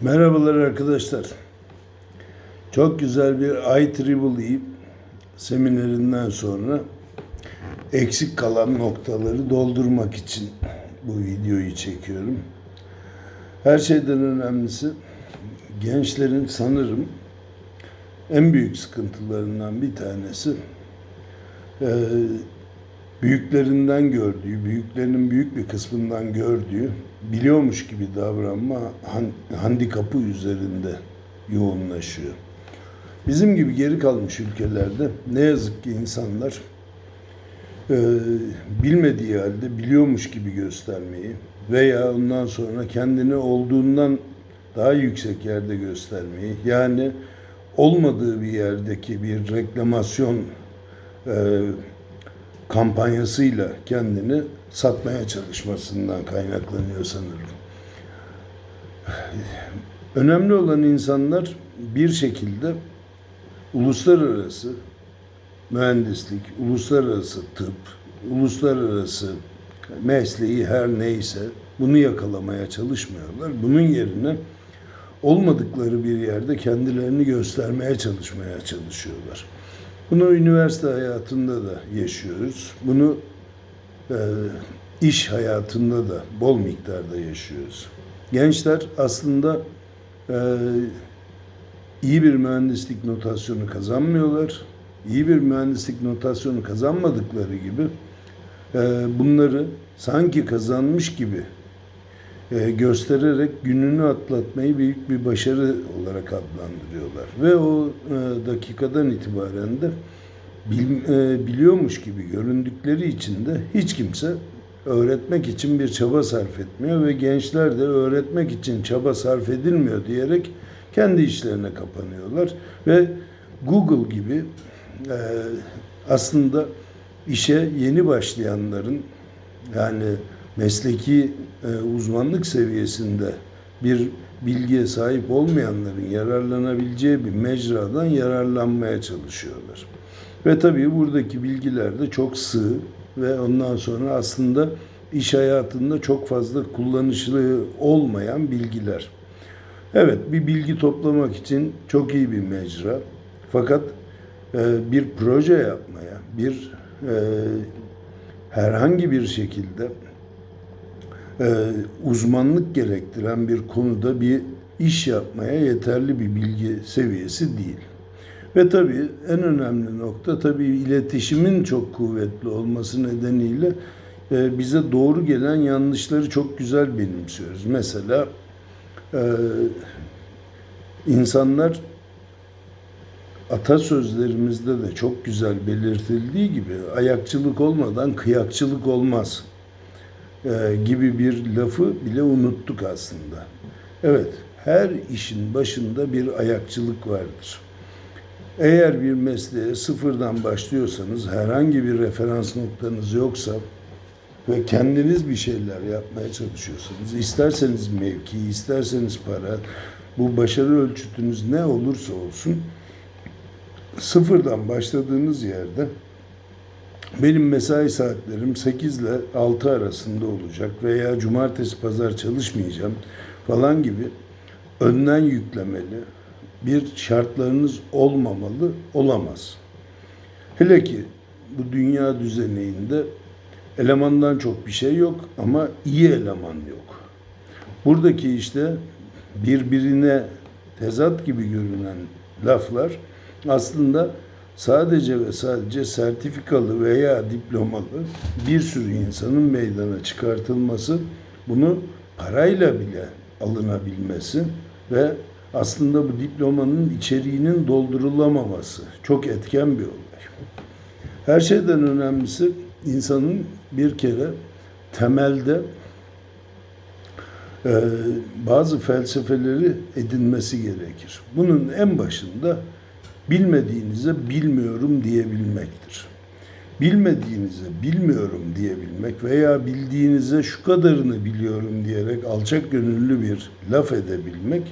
Merhabalar arkadaşlar. Çok güzel bir IEEE seminerinden sonra eksik kalan noktaları doldurmak için bu videoyu çekiyorum. Her şeyden önemlisi gençlerin sanırım en büyük sıkıntılarından bir tanesi büyüklerinden gördüğü, büyüklerinin büyük bir kısmından gördüğü, biliyormuş gibi davranma han- handikapı üzerinde yoğunlaşıyor. Bizim gibi geri kalmış ülkelerde ne yazık ki insanlar e, bilmediği halde biliyormuş gibi göstermeyi veya ondan sonra kendini olduğundan daha yüksek yerde göstermeyi yani olmadığı bir yerdeki bir reklamasyon e, kampanyasıyla kendini satmaya çalışmasından kaynaklanıyor sanırım. Önemli olan insanlar bir şekilde uluslararası mühendislik, uluslararası tıp, uluslararası mesleği her neyse bunu yakalamaya çalışmıyorlar. Bunun yerine olmadıkları bir yerde kendilerini göstermeye çalışmaya çalışıyorlar. Bunu üniversite hayatında da yaşıyoruz. Bunu e, iş hayatında da bol miktarda yaşıyoruz. Gençler aslında e, iyi bir mühendislik notasyonu kazanmıyorlar. İyi bir mühendislik notasyonu kazanmadıkları gibi e, bunları sanki kazanmış gibi göstererek gününü atlatmayı büyük bir başarı olarak adlandırıyorlar. Ve o e, dakikadan itibaren de e, biliyormuş gibi göründükleri için de hiç kimse öğretmek için bir çaba sarf etmiyor ve gençler de öğretmek için çaba sarf edilmiyor diyerek kendi işlerine kapanıyorlar ve Google gibi e, aslında işe yeni başlayanların yani mesleki e, uzmanlık seviyesinde bir bilgiye sahip olmayanların yararlanabileceği bir mecradan yararlanmaya çalışıyorlar. Ve tabii buradaki bilgiler de çok sığ ve ondan sonra aslında iş hayatında çok fazla kullanışlı olmayan bilgiler. Evet, bir bilgi toplamak için çok iyi bir mecra. Fakat e, bir proje yapmaya, bir e, herhangi bir şekilde e, uzmanlık gerektiren bir konuda bir iş yapmaya yeterli bir bilgi seviyesi değil. Ve tabii en önemli nokta tabii iletişimin çok kuvvetli olması nedeniyle e, bize doğru gelen yanlışları çok güzel benimsiyoruz. Mesela e, insanlar atasözlerimizde de çok güzel belirtildiği gibi ayakçılık olmadan kıyakçılık olmaz e, gibi bir lafı bile unuttuk aslında. Evet, her işin başında bir ayakçılık vardır. Eğer bir mesleğe sıfırdan başlıyorsanız, herhangi bir referans noktanız yoksa ve kendiniz bir şeyler yapmaya çalışıyorsanız, isterseniz mevki, isterseniz para, bu başarı ölçütünüz ne olursa olsun, sıfırdan başladığınız yerde benim mesai saatlerim 8 ile 6 arasında olacak veya cumartesi pazar çalışmayacağım falan gibi önden yüklemeli bir şartlarınız olmamalı, olamaz. Hele ki bu dünya düzeninde elemandan çok bir şey yok ama iyi eleman yok. Buradaki işte birbirine tezat gibi görünen laflar aslında sadece ve sadece sertifikalı veya diplomalı bir sürü insanın meydana çıkartılması, bunu parayla bile alınabilmesi ve aslında bu diplomanın içeriğinin doldurulamaması çok etken bir olay. Her şeyden önemlisi insanın bir kere temelde e, bazı felsefeleri edinmesi gerekir. Bunun en başında bilmediğinize bilmiyorum diyebilmektir. Bilmediğinize bilmiyorum diyebilmek veya bildiğinize şu kadarını biliyorum diyerek alçak gönüllü bir laf edebilmek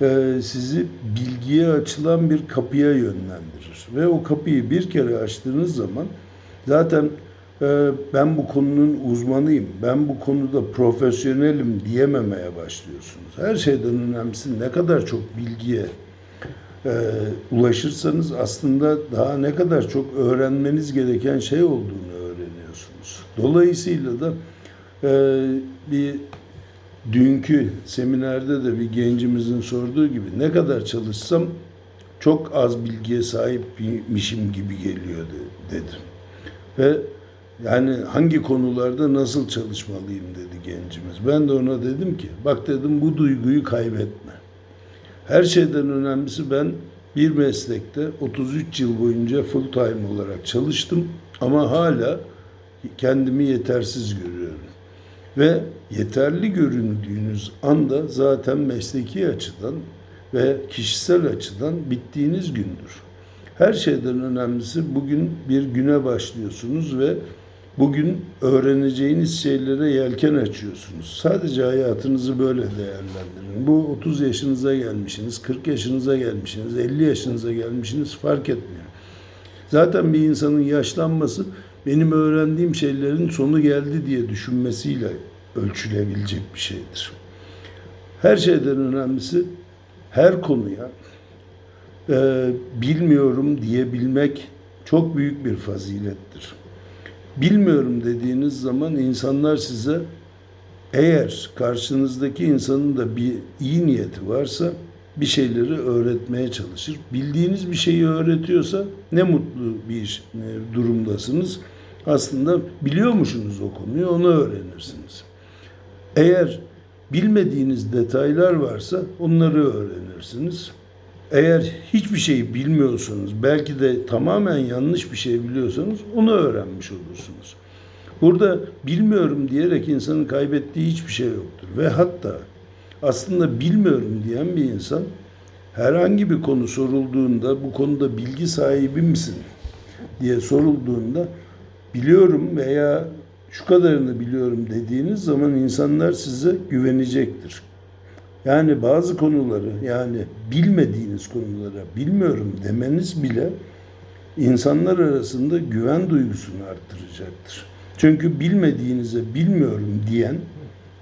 e, sizi bilgiye açılan bir kapıya yönlendirir. Ve o kapıyı bir kere açtığınız zaman zaten e, ben bu konunun uzmanıyım, ben bu konuda profesyonelim diyememeye başlıyorsunuz. Her şeyden önemlisi ne kadar çok bilgiye e, ulaşırsanız aslında daha ne kadar çok öğrenmeniz gereken şey olduğunu öğreniyorsunuz. Dolayısıyla da e, bir dünkü seminerde de bir gencimizin sorduğu gibi ne kadar çalışsam çok az bilgiye sahipmişim gibi geliyor de- dedim. Ve yani hangi konularda nasıl çalışmalıyım dedi gencimiz. Ben de ona dedim ki bak dedim bu duyguyu kaybetme. Her şeyden önemlisi ben bir meslekte 33 yıl boyunca full time olarak çalıştım ama hala kendimi yetersiz görüyorum. Ve yeterli göründüğünüz anda zaten mesleki açıdan ve kişisel açıdan bittiğiniz gündür. Her şeyden önemlisi bugün bir güne başlıyorsunuz ve bugün öğreneceğiniz şeylere yelken açıyorsunuz. Sadece hayatınızı böyle değerlendirin. Bu 30 yaşınıza gelmişsiniz, 40 yaşınıza gelmişsiniz, 50 yaşınıza gelmişsiniz fark etmiyor. Zaten bir insanın yaşlanması benim öğrendiğim şeylerin sonu geldi diye düşünmesiyle ölçülebilecek bir şeydir. Her şeyden önemlisi her konuya e, bilmiyorum diyebilmek çok büyük bir fazilettir. Bilmiyorum dediğiniz zaman insanlar size eğer karşınızdaki insanın da bir iyi niyeti varsa bir şeyleri öğretmeye çalışır. Bildiğiniz bir şeyi öğretiyorsa ne mutlu bir e, durumdasınız. Aslında biliyormuşsunuz o konuyu, onu öğrenirsiniz. Eğer bilmediğiniz detaylar varsa onları öğrenirsiniz. Eğer hiçbir şeyi bilmiyorsanız, belki de tamamen yanlış bir şey biliyorsanız onu öğrenmiş olursunuz. Burada bilmiyorum diyerek insanın kaybettiği hiçbir şey yoktur. Ve hatta aslında bilmiyorum diyen bir insan herhangi bir konu sorulduğunda bu konuda bilgi sahibi misin diye sorulduğunda biliyorum veya şu kadarını biliyorum dediğiniz zaman insanlar size güvenecektir. Yani bazı konuları yani bilmediğiniz konulara bilmiyorum demeniz bile insanlar arasında güven duygusunu arttıracaktır. Çünkü bilmediğinize bilmiyorum diyen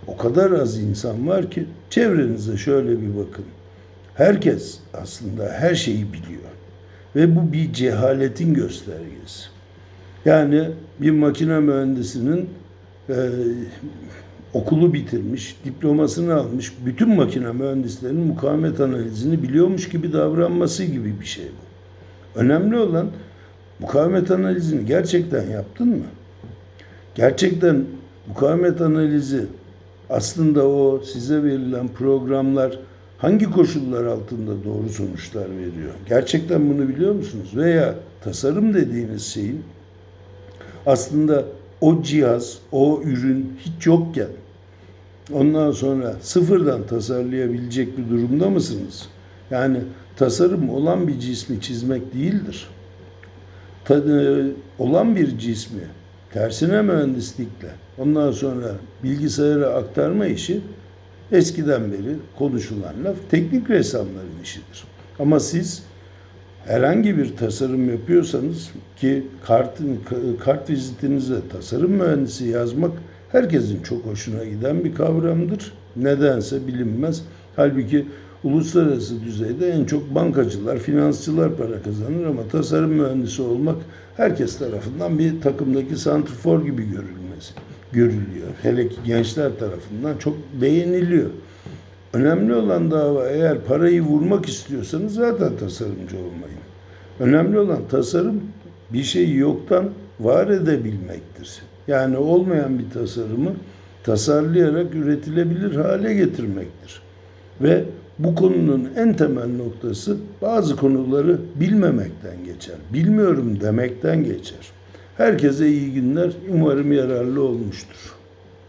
o kadar az insan var ki çevrenize şöyle bir bakın. Herkes aslında her şeyi biliyor. Ve bu bir cehaletin göstergesi. Yani bir makine mühendisinin e, okulu bitirmiş, diplomasını almış, bütün makine mühendislerinin mukavemet analizini biliyormuş gibi davranması gibi bir şey bu. Önemli olan mukavemet analizini gerçekten yaptın mı? Gerçekten mukavemet analizi aslında o size verilen programlar hangi koşullar altında doğru sonuçlar veriyor? Gerçekten bunu biliyor musunuz? Veya tasarım dediğiniz şeyin aslında o cihaz, o ürün hiç yokken ondan sonra sıfırdan tasarlayabilecek bir durumda mısınız? Yani tasarım olan bir cismi çizmek değildir. Ta- e, olan bir cismi tersine mühendislikle ondan sonra bilgisayara aktarma işi eskiden beri konuşulan laf teknik ressamların işidir. Ama siz herhangi bir tasarım yapıyorsanız ki kartın kart vizitinize tasarım mühendisi yazmak herkesin çok hoşuna giden bir kavramdır. Nedense bilinmez. Halbuki uluslararası düzeyde en çok bankacılar, finansçılar para kazanır ama tasarım mühendisi olmak herkes tarafından bir takımdaki santrfor gibi görülmesi görülüyor. Hele ki gençler tarafından çok beğeniliyor. Önemli olan dava eğer parayı vurmak istiyorsanız zaten tasarımcı olmayın. Önemli olan tasarım bir şeyi yoktan var edebilmektir. Yani olmayan bir tasarımı tasarlayarak üretilebilir hale getirmektir. Ve bu konunun en temel noktası bazı konuları bilmemekten geçer. Bilmiyorum demekten geçer. Herkese iyi günler. Umarım yararlı olmuştur.